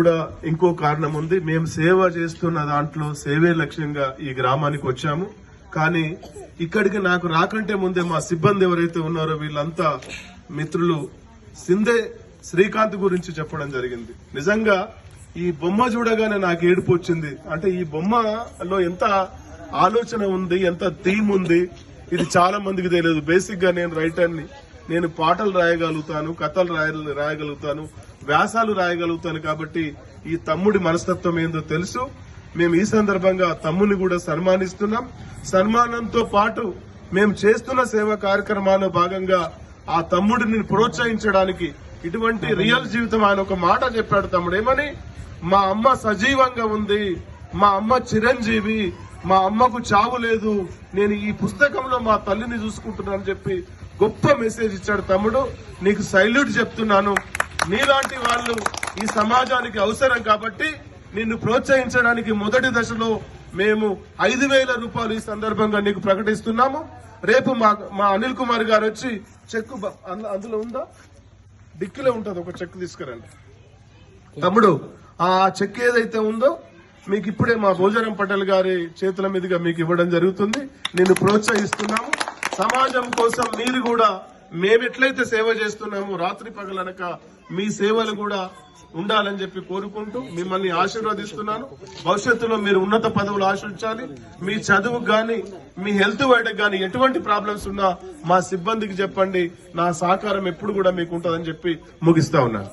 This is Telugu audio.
కూడా ఇంకో కారణం ఉంది. మేము సేవ చేస్తున్న దాంట్లో సేవే లక్ష్యంగా ఈ గ్రామానికి వచ్చాము. కానీ ఇక్కడికి నాకు రాకంటే ముందే మా సిబ్బంది ఎవరైతే ఉన్నారో వీళ్ళంతా మిత్రులు సిందే శ్రీకాంత్ గురించి చెప్పడం జరిగింది. నిజంగా ఈ బొమ్మ చూడగానే నాకు ఏడుపు వచ్చింది. అంటే ఈ బొమ్మలో ఎంత ఆలోచన ఉంది ఎంత థీమ్ ఉంది ఇది చాలా మందికి తెలియదు. బేసిక్గా నేను రైటర్ని. నేను పాటలు రాయగలుగుతాను కథలు రాయ రాయగలుగుతాను. వ్యాసాలు రాయగలుగుతాను కాబట్టి ఈ తమ్ముడి మనస్తత్వం ఏందో తెలుసు. మేము ఈ సందర్భంగా తమ్ముని కూడా సన్మానిస్తున్నాం. సన్మానంతో పాటు మేము చేస్తున్న సేవా కార్యక్రమాల్లో భాగంగా ఆ తమ్ముడిని ప్రోత్సహించడానికి ఇటువంటి రియల్ జీవితం ఆయన ఒక మాట చెప్పాడు తమ్ముడు. ఏమని? మా అమ్మ సజీవంగా ఉంది. మా అమ్మ చిరంజీవి. మా అమ్మకు చావు లేదు. నేను ఈ పుస్తకంలో మా తల్లిని చూసుకుంటున్నానని చెప్పి గొప్ప మెసేజ్ ఇచ్చాడు తమ్ముడు. నీకు సైల్యూట్ చెప్తున్నాను. నీలాంటి వాళ్ళు ఈ సమాజానికి అవసరం కాబట్టి నిన్ను ప్రోత్సహించడానికి మొదటి దశలో మేము ఐదు వేల రూపాయలు ఈ సందర్భంగా నీకు ప్రకటిస్తున్నాము. రేపు మా మా అనిల్ కుమార్ గారు వచ్చి చెక్ అందులో ఉందా? డిక్కీలో ఉంటుంది ఒక చెక్ తీసుకురండి. తమ్ముడు ఆ చెక్ ఏదైతే ఉందో మీకు ఇప్పుడే మా భోజనం పటేల్ గారి చేతుల మీదుగా మీకు ఇవ్వడం జరుగుతుంది. నిన్ను ప్రోత్సహిస్తున్నాము. సమాజం కోసం మీరు కూడా మేము ఎట్లయితే సేవ చేస్తున్నామో రాత్రి పగలనక మీ సేవలు కూడా ఉండాలని చెప్పి కోరుకుంటూ మిమ్మల్ని ఆశీర్వదిస్తున్నాను. భవిష్యత్తులో మీరు ఉన్నత పదవులు ఆశించాలి. మీ చదువుకు కానీ మీ హెల్త్ బయటకు కానీ ఎటువంటి ప్రాబ్లమ్స్ ఉన్నా మా సిబ్బందికి చెప్పండి. నా సహకారం ఎప్పుడు కూడా మీకు ఉంటుందని చెప్పి ముగిస్తా ఉన్నాను.